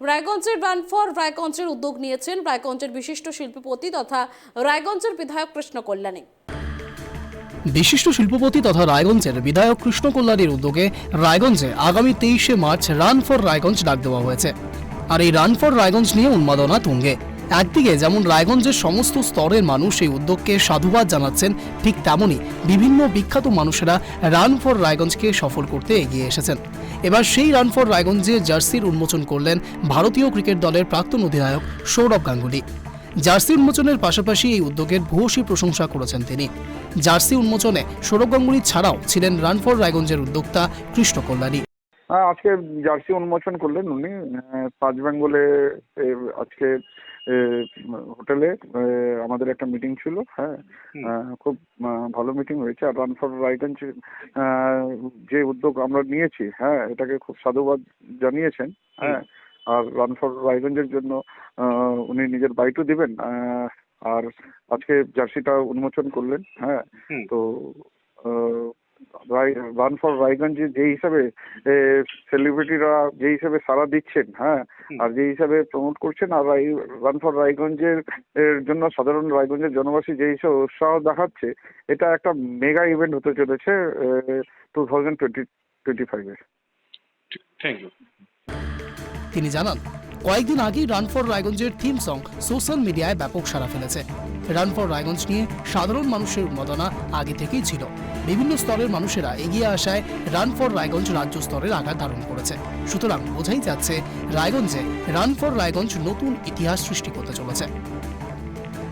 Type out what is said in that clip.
রায়গঞ্জের run for রায়গঞ্জের উদ্যোগ নিয়েছেন রায়গঞ্জের বিশিষ্ট শিল্পপতি তথা রায়গঞ্জের বিধায়ক কৃষ্ণ কল্যাণী। বিশিষ্ট শিল্পপতি তথা রায়গঞ্জের বিধায়ক কৃষ্ণ কল্যাণীর উদ্যোগে রায়গঞ্জে আগামী তেইশে মার্চ রান ফর রায়গঞ্জ ডাক দেওয়া হয়েছে। আর এই রান ফর রায়গঞ্জ নিয়ে উন্মাদনা তুঙ্গে। একদিকে যেমন রায়গঞ্জের সমস্ত স্তরের মানুষ এই উদ্যোগকে সাধুবাদ জানাচ্ছেন, ঠিক তেমনই বিভিন্ন বিখ্যাত মানুষেরা রান ফর রায়গঞ্জকে সফল করতে এগিয়ে এসেছেন। এবার সেই রান ফর রায়গঞ্জে জার্সির উন্মোচন করলেন ভারতীয় ক্রিকেট দলের প্রাক্তন অধিনায়ক সৌরভ গাঙ্গুলি। জার্সি উন্মোচনের পাশাপাশি এই উদ্যোগের ভূয়সী প্রশংসা করেছেন তিনি। জার্সি উন্মোচনে সৌরভ গাঙ্গুলি ছাড়াও ছিলেন রান ফর রায়গঞ্জের উদ্যোক্তা কৃষ্ণ কল্যাণী। হ্যাঁ আজকে জার্সি উন্মোচন করলেন উনি পাঁচ বেঙ্গলে আজকে হোটেলে আমাদের একটা মিটিং ছিল হ্যাঁ খুব ভালো মিটিং হয়েছে আর রান ফর রায়গঞ্জ আহ, যে উদ্যোগ আমরা নিয়েছি হ্যাঁ এটাকে খুব সাধুবাদ জানিয়েছেন হ্যাঁ আর রান ফর রায়গঞ্জের জন্য উনি নিজের বাইটও দিবেন আর আজকে জার্সিটা উন্মোচন করলেন হ্যাঁ তো রান ফর রায়গঞ্জ যে হিসাবে সেলিব্রিটিরা যে হিসাবে সাড়া দিচ্ছেন হ্যাঁ আর যে হিসাবে প্রমোট করছেন আর রান ফর রায়গঞ্জের এর জন্য সাধারণ রায়গঞ্জের জনবাসী যে হিসাবে উৎসাহ দেখাচ্ছে এটা একটা মেগা ইভেন্ট হতে চলেছে টু থাউজেন্ড টোয়েন্টি টোয়েন্টি ফাইভে থ্যাংক ইউ তিনি জানান কয়েকদিন আগেই রান ফর রায়গঞ্জের থিম সং সোশ্যাল মিডিয়ায় ব্যাপক সাড়া ফেলেছে। রান ফর রায়গঞ্জ নিয়ে সাধারণ মানুষের উন্মাদনা আগে থেকেই ছিল। বিভিন্ন স্তরের মানুষেরা এগিয়ে আসায় রান ফর রায়গঞ্জ রাজ্য স্তরের আকার ধারণ করেছে। সুতরাং বোঝাই যাচ্ছে রায়গঞ্জে রান ফর রায়গঞ্জ নতুন ইতিহাস সৃষ্টি করতে চলেছে।